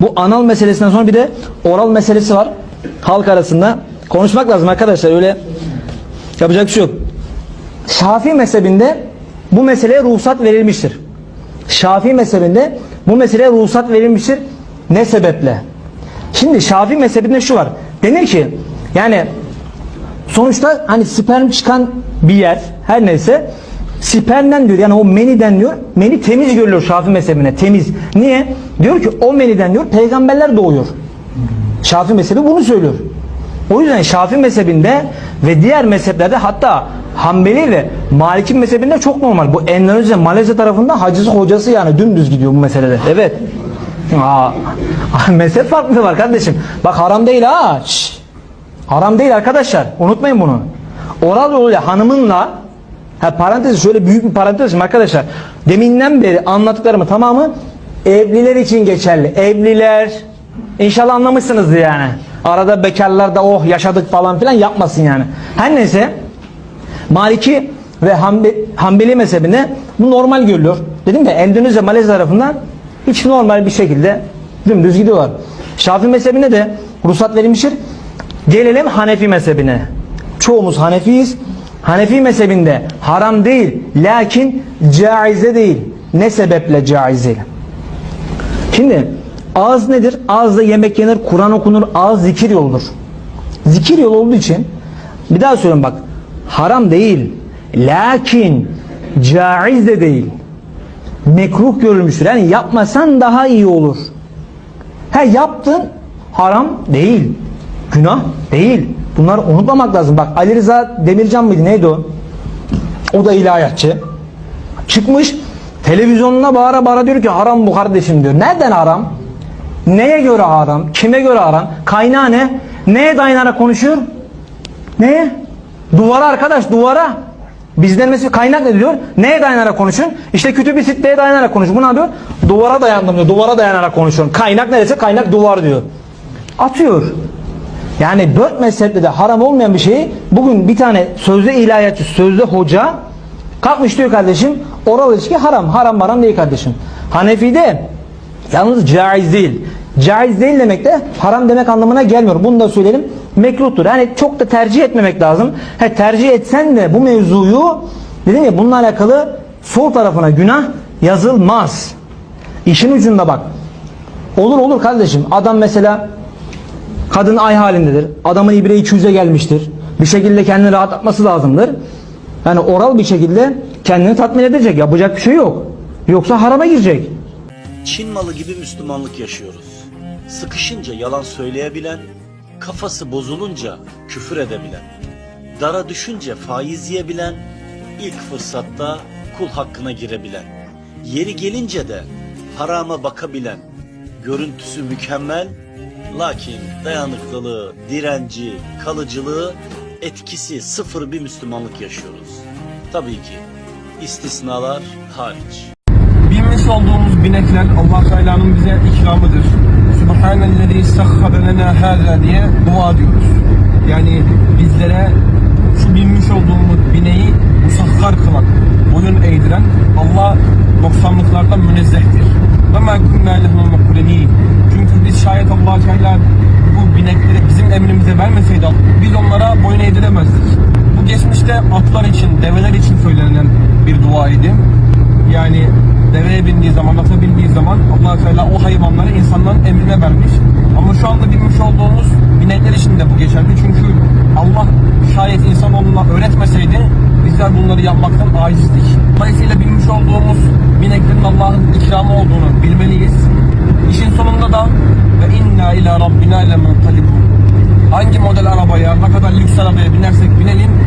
Bu anal meselesinden sonra bir de oral meselesi var. Halk arasında. Konuşmak lazım arkadaşlar. Öyle yapacak bir şey yok. Şafii mezhebinde bu meseleye ruhsat verilmiştir. Şafii mezhebinde bu meseleye ruhsat verilmiştir. Ne sebeple? Şimdi Şafii mezhebinde şu var. Denir ki yani sonuçta hani sperm çıkan bir yer her neyse spermden diyor yani o meniden diyor meni temiz görülüyor Şafii mezhebine temiz. Niye? Diyor ki o meniden diyor peygamberler doğuyor. Şafii mezhebi bunu söylüyor. O yüzden Şafii mezhebinde ve diğer mezheplerde hatta Hanbeli ve Maliki mezhebinde çok normal. Bu Endonezya, Malezya tarafında hacısı hocası yani dümdüz gidiyor bu meselede. Evet. Aa, mezhep farklı var kardeşim. Bak haram değil ha. Şşş. Haram değil arkadaşlar. Unutmayın bunu. Oral yoluyla hanımınla ha, parantez şöyle büyük bir parantez arkadaşlar. Deminden beri anlattıklarımı tamamı evliler için geçerli. Evliler İnşallah anlamışsınızdır yani. Arada bekarlar da oh yaşadık falan filan yapmasın yani. Her neyse Maliki ve Hanbe, Hanbeli mezhebinde bu normal görülüyor. Dedim ya Endonezya, Malezya tarafından hiç normal bir şekilde dümdüz gidiyorlar. Şafii mezhebine de ruhsat verilmiştir. Gelelim Hanefi mezhebine. Çoğumuz Hanefiyiz. Hanefi mezhebinde haram değil, lakin caize değil. Ne sebeple caiz değil? Şimdi ağız nedir? Ağızda yemek yenir, Kur'an okunur, ağız zikir yoludur. Zikir yolu olduğu için bir daha söyleyeyim bak. Haram değil. Lakin caiz de değil. Mekruh görülmüştür. Yani yapmasan daha iyi olur. He yaptın haram değil. Günah değil. Bunları unutmamak lazım. Bak Ali Rıza Demircan mıydı neydi o? O da ilahiyatçı. Çıkmış televizyonuna bağıra bağıra diyor ki haram bu kardeşim diyor. Nereden haram? Neye göre haram? Kime göre haram? Kaynağı ne? Neye dayanarak konuşuyor? Neye? Duvara arkadaş duvara. Bizden mesela kaynak ne diyor? Neye dayanarak konuşun? İşte kütüb-i sitteye dayanarak konuşun. Bu ne yapıyor? Duvara dayandım diyor. Duvara dayanarak konuşuyorum. Kaynak neresi? Kaynak duvar diyor. Atıyor. Yani dört mezhepte de haram olmayan bir şeyi bugün bir tane sözde ilahiyatçı, sözde hoca kalkmış diyor kardeşim oral ilişki haram. Haram haram değil kardeşim. Hanefi'de yalnız caiz değil. Caiz değil demek de haram demek anlamına gelmiyor. Bunu da söyleyelim. Mekruhtur. Yani çok da tercih etmemek lazım. He, tercih etsen de bu mevzuyu dedim ya bununla alakalı sol tarafına günah yazılmaz. İşin ucunda bak. Olur olur kardeşim. Adam mesela Kadın ay halindedir. Adamın ibre 200'e gelmiştir. Bir şekilde kendini rahatlatması lazımdır. Yani oral bir şekilde kendini tatmin edecek. Yapacak bir şey yok. Yoksa harama girecek. Çin malı gibi Müslümanlık yaşıyoruz. Sıkışınca yalan söyleyebilen, kafası bozulunca küfür edebilen, dara düşünce faiz yiyebilen, ilk fırsatta kul hakkına girebilen, yeri gelince de harama bakabilen, görüntüsü mükemmel, lakin dayanıklılığı, direnci, kalıcılığı, etkisi sıfır bir Müslümanlık yaşıyoruz. Tabii ki istisnalar hariç. Binmiş olduğumuz binekler Allah Teala'nın bize ikramıdır. Subhanellezi sahhara lena hâzâ diye dua diyoruz. Yani bizlere şu binmiş olduğumuz bineği musahhar kılan, bize vermeseydi biz onlara boyun eğdiremezdik. Bu geçmişte atlar için, develer için söylenen bir dua idi. Yani deveye bindiği zaman, ata bindiği zaman allah Teala o hayvanları insanların emrine vermiş. Ama şu anda binmiş olduğumuz binekler için de bu geçerli. Çünkü Allah şayet insan onunla öğretmeseydi bizler bunları yapmaktan acizdik. Dolayısıyla binmiş olduğumuz bineklerin Allah'ın ikramı olduğunu bilmeliyiz. İşin sonunda da ve inna ila rabbina lemenkalibun hangi model arabaya, ne kadar lüks arabaya binersek binelim